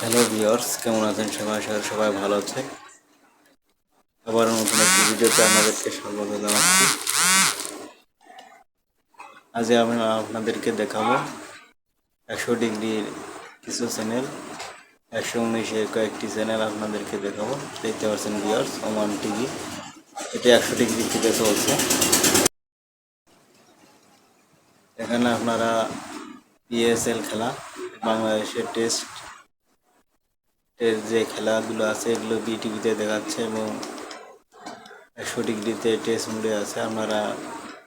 Hello viewers কেমন আছেন? সবাই করি সবাই ভালো আছে। আবার নতুন একটি ভিডিওতে আপনাদেরকে স্বাগত জানাচ্ছি। আজ আমি আপনাদেরকে দেখাবো একশো ডিগ্রির কিছু চ্যানেল। একশো উনিশের কয়েকটি চ্যানেল আপনাদেরকে দেখাবো। দেখতে পাচ্ছেন ভিওর্স ওমান টিভি এটা একশো ডিগ্রি থেকে চলছে। এখানে আপনারা পিএসএল খেলা, বাংলাদেশের টেস্ট এর যে খেলাগুলো আছে, এগুলো বিটিভিতে দেখাচ্ছে এবং একশো ডিগ্রিতে টেস্ট মুডে আছে। আপনারা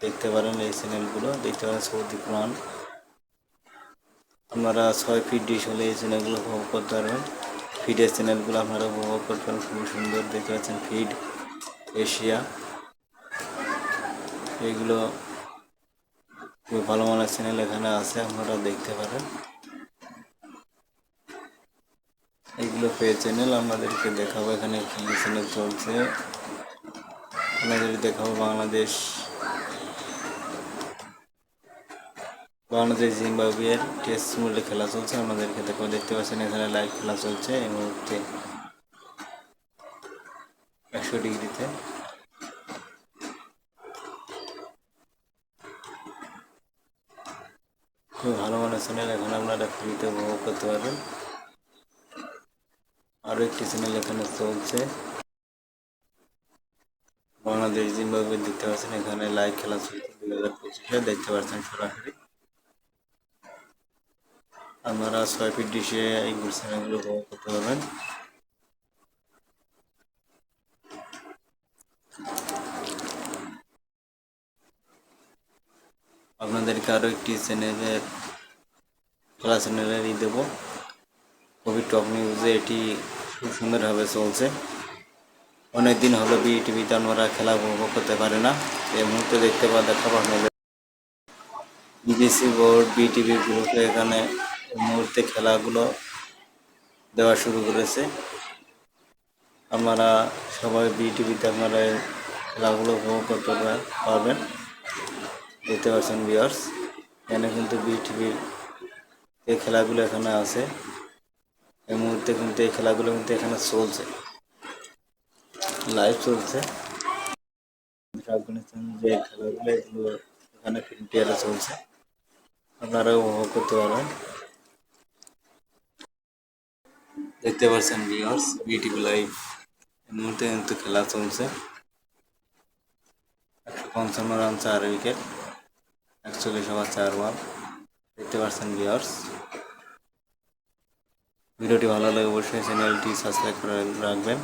দেখতে পারেন এই চ্যানেলগুলো দেখতে পারেন সৌদি কোরআন। আপনারা ছয় ফিট ডিশ হলে এই চ্যানেলগুলো উপভোগ করতে পারবেন। ফিডের চ্যানেলগুলো আপনারা উপভোগ করতে পারেন খুবই সুন্দর। দেখতে পাচ্ছেন ফিড এশিয়া। এগুলো খুবই ভালো মানের চ্যানেল এখানে আছে। আপনারা দেখতে পারেন। পেয়ে চ্যানেল আমাদেরকে দেখাবো, এখানে কি চ্যানেল চলছে। আপনাদের দেখাবো বাংলাদেশ। বাংলাদেশ জিম্বাবুয়ের টেস্ট মূল্যে খেলা চলছে, আমাদেরকে দেখো দেখতে পাচ্ছেন এখানে লাইভ খেলা চলছে এই মুহূর্তে। একশো ডিগ্রিতে। খুব ভালো মানের চ্যানেল এখানে আপনারা ফ্রিতে উপভোগ করতে পারবেন। আরও একটি চ্যানেল এখানে চলছে। বাংলাদেশ জিম্বাবুয়ে দেখতে পাচ্ছেন, এখানে লাইভ খেলা চলছে দুই হাজার পঁচিশে, দেখতে পাচ্ছেন সরাসরি। আপনারা ছয় ফিট ডিশে এই চ্যানেলগুলো উপভোগ করতে পারবেন। আপনাদেরকে আরও একটি চ্যানেলের খেলা চ্যানেলের ই দেবো। কবি টপ নিউজে এটি খুব সুন্দরভাবে চলছে। অনেক দিন হলো বি টিভিতে আমরা খেলা উপভোগ করতে পারে না। এই মুহূর্তে দেখতে পাওয়া দেখাবো আপনাদের। বিবিসি বোর্ড বি টিভি গ্রুপে এখানে মুহূর্তে খেলাগুলো দেওয়া শুরু করেছে। আপনারা সবাই বি টিভিতে আপনারা খেলাগুলো উপভোগ করতে পারবেন। দেখতে পাচ্ছেন ভিউয়ার্স এখানে কিন্তু বি টিভির এই খেলাগুলো এখানে আছে। এই মুহূর্তে কিন্তু এই খেলাগুলো কিন্তু এখানে চলছে। লাইভ চলছে। আফগানিস্তান যে খেলাগুলো, এগুলো এখানে প্রিন্টিয়ারে চলছে। আপনারা উপভোগ করতে পারবেন। দেখতে পাচ্ছেন ভিউয়ার্স বিটিভি লাইভ এই মুহূর্তে কিন্তু খেলা চলছে। একশো পঞ্চান্ন রান, চার উইকেট। একচল্লিশ ওভার, চার বল দেখতে পাচ্ছেন ভিউয়ার্স ভিডিওটি ভালো লাগে অবশ্যই চ্যানেলটি সাবস্ক্রাইব করে রাখবেন।